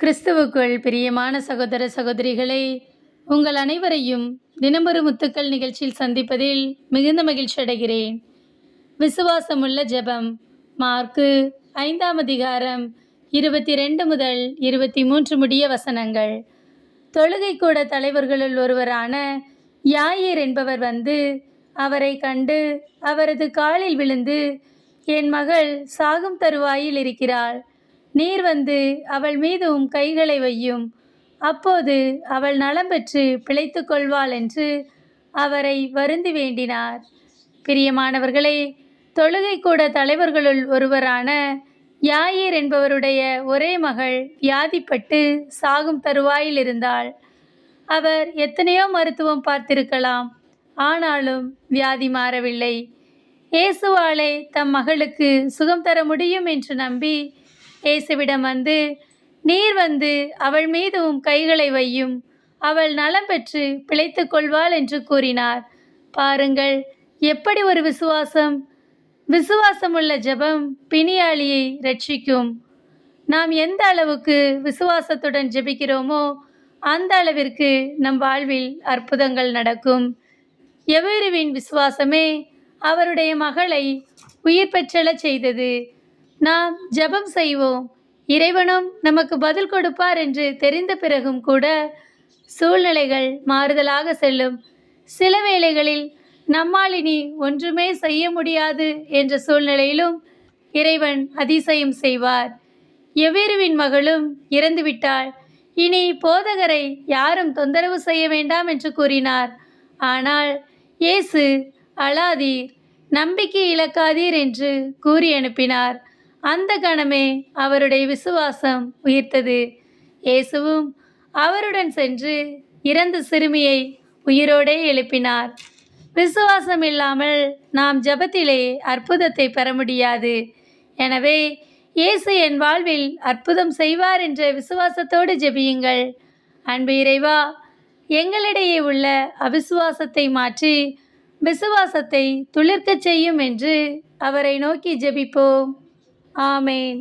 கிறிஸ்துவுக்குள் பிரியமான சகோதர சகோதரிகளை உங்கள் அனைவரையும் தினமொரு முத்துக்கள் நிகழ்ச்சியில் சந்திப்பதில் மிகுந்த மகிழ்ச்சி அடைகிறேன். விசுவாசமுள்ள ஜெபம் மார்க்கு ஐந்தாம் அதிகாரம் இருபத்தி ரெண்டு முதல் இருபத்தி மூன்று முடிய வசனங்கள். தொழுகை கூட தலைவர்களுள் ஒருவரான யாயீர் என்பவர் வந்து அவரை கண்டு அவரது காலில் விழுந்து என் மகள் சாகும் தருவாயில் இருக்கிறாள். நீர் வந்து அவள் மீது உம் கைகளை வையும். அப்போது அவள் நலம் பெற்று பிழைத்து கொள்வாள் என்று அவரை வருந்தி வேண்டினார். பிரியமானவர்களே தொழுகை கூட தலைவர்களுள் ஒருவரான யாயீர் என்பவருடைய ஒரே மகள் வியாதிப்பட்டு சாகும் தருவாயில் இருந்தாள் அவர் எத்தனையோ மருத்துவம் பார்த்திருக்கலாம் ஆனாலும் வியாதி மாறவில்லை. இயேசுவாளை தம் மகளுக்கு சுகம் தர முடியும் என்று நம்பி இயேசுவிடம் வந்து நீர் வந்து அவள் மீது உம் கைகளை வையும். அவள் நலம் பெற்று பிழைத்து கொள்வாள் என்று கூறினார். பாருங்கள் எப்படி ஒரு விசுவாசம் விசுவாசமுள்ள ஜெபம் பிணியாளியை ரட்சிக்கும். நாம் எந்த அளவுக்கு விசுவாசத்துடன் ஜெபிக்கிறோமோ அந்த அளவிற்கு நம் வாழ்வில் அற்புதங்கள் நடக்கும். எவருவின் விசுவாசமே அவருடைய மகளை உயிர் பெற்றெழச் செய்தது. நாம் ஜெபம் செய்வோம். இறைவனும் நமக்கு பதில் கொடுப்பார் என்று தெரிந்த பிறகும் கூட சூழ்நிலைகள் மாறுதலாக செல்லும். சில வேளைகளில் நம்மால் இனி ஒன்றுமே செய்ய முடியாது என்ற சூழ்நிலையிலும் இறைவன் அதிசயம் செய்வார். எவ்வேறுவின் மகளும் இறந்துவிட்டாள். இனி போதகரை யாரும் தொந்தரவு செய்ய வேண்டாம் என்று கூறினார். ஆனால் இயேசு அழாதீர் நம்பிக்கை இழக்காதீர் என்று கூறி அனுப்பினார். அந்த கணமே அவருடைய விசுவாசம் உயிர்த்தது. இயேசுவும் அவருடன் சென்று இறந்த சிறுமியை உயிரோடே எழுப்பினார். விசுவாசம் இல்லாமல் நாம் ஜெபத்திலே அற்புதத்தை பெற முடியாது. எனவே இயேசு என் வாழ்வில் அற்புதம் செய்வார் என்ற விசுவாசத்தோடு ஜெபியுங்கள். அன்பு இறைவா எங்களிடையே உள்ள அவிசுவாசத்தை மாற்றி விசுவாசத்தை துளிர்க்கச் செய்யும் என்று அவரை நோக்கி ஜெபிப்போம். ஆமேன்